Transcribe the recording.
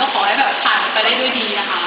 ก็ขอให้แบบผ่านไปได้ด้วยดีนะคะ